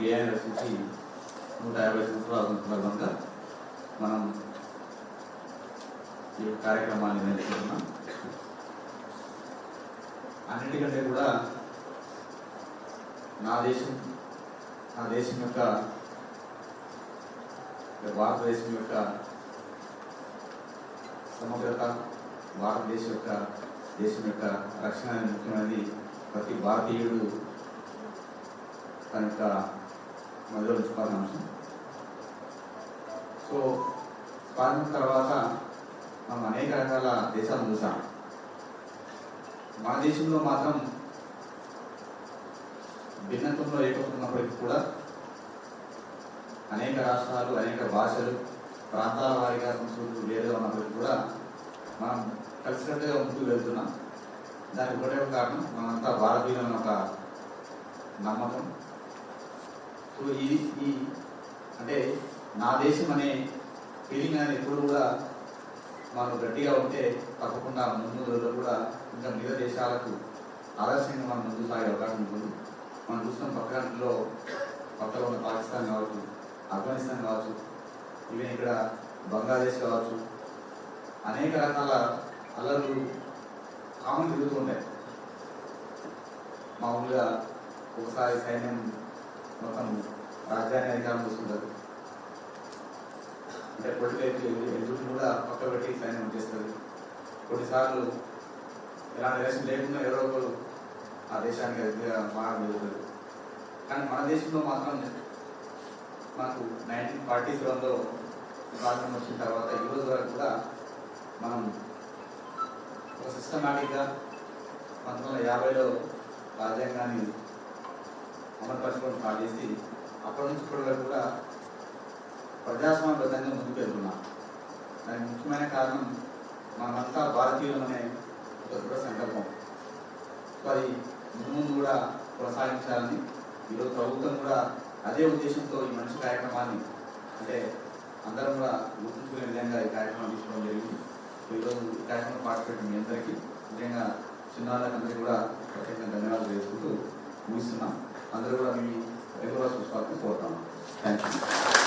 గేయాన్ని నుంచి నూట యాభై సంవత్సరాల సందర్భంగా మనం ఈ కార్యక్రమాన్ని నిర్వహిస్తున్నాం. అన్నిటికంటే కూడా నా దేశం నా దేశం యొక్క భారతదేశం యొక్క సమగ్రత భారతదేశం యొక్క దేశం యొక్క రక్షణ ముఖ్యమైనది. ప్రతి భారతీయుడు తన యొక్క మధ్యలో చెప్పాల్సిన అంశం సో స్వాతంత్రం తర్వాత మనం అనేక రకాల దేశాలను చూసాం. మన దేశంలో మాత్రం భిన్నత్వంలో ఏకమవుతున్నప్పటికీ కూడా అనేక రాష్ట్రాలు అనేక భాషలు ప్రాంతాల వారిగా సంస్కృతులు వేరే ఉన్నప్పటికీ కూడా మనం కలిసికట్టుగా ముందుకు వెళ్తున్నాం. దానికి ఒకటే ఒక కారణం మనంతా భారతీయులమైన ఒక నమ్మకం. ఇప్పుడు ఈ ఈ అంటే నా దేశం అనే ఫీలింగ్ అనేది ఎప్పుడు కూడా మనం గట్టిగా ఉంటే తప్పకుండా ముందు రోజుల్లో కూడా ఇంకా మిగతా దేశాలకు ఆదర్శంగా మనం ముందు సాగే అవకాశం ఉంటుంది. మనం చూస్తున్న పక్కలో పక్కలో ఉన్న పాకిస్తాన్ కావచ్చు ఆఫ్ఘనిస్తాన్ కావచ్చు ఈవెన్ ఇక్కడ బంగ్లాదేశ్ కావచ్చు అనేక రకాల అల్లర్లు కామన్ తిరుగుతూ ఉంటాయి. మామూలుగా ఒకసారి సైన్యం మొత్తం రాజ్యాన్ని అధికారం చూసుకుంటారు. అంటే పొలిటికల్ ఎగ్జిక్యూషన్ కూడా పక్క పెట్టి సైన్యం చేస్తుంది కొన్నిసార్లు ఇలాంటి రేషన్ లేకుండా ఎవరో ఒకరు ఆ దేశానికి అధికంగా మారడం జరుగుతుంది. కానీ మన దేశంలో మాత్రం మనకు నైన్టీన్ ఫార్టీ సెవెన్లో స్వాతంత్రం వచ్చిన తర్వాత ఈ రోజు వరకు కూడా మనం ఒక సిస్టమాటిక్గా పంతొమ్మిది వందల యాభైలో రాజ్యాంగాన్ని సమర్పరచుకోవడం స్టార్ట్ చేసి అప్పటి నుంచి ఇప్పటి వరకు కూడా ప్రజాస్వామ్యబద్ధంగా ముందుకు వెళ్తున్నాం. దానికి ముఖ్యమైన కారణం మనమంతా భారతీయులు అనే ఒక దృఢ సంకల్పం. మరి ముందు కూడా కొనసాగించాలని ఈరోజు ప్రభుత్వం కూడా అదే ఉద్దేశంతో ఈ మంచి కార్యక్రమాన్ని అంటే అందరం కూడా గుర్తుంచుకునే విధంగా ఈ కార్యక్రమం తీసుకోవడం జరిగింది. ఈరోజు ఈ కార్యక్రమం పార్టిసిపేట్ మీ అందరికీ ముఖ్యంగా అందరికీ కూడా ప్రత్యేకంగా ధన్యవాదాలు చేసుకుంటూ ముగిస్తున్నాం. అందరూ కూడా మీ రెగ్యులర్ చూసుకోవాలని కోరుతాం థ్యాంక్ యూ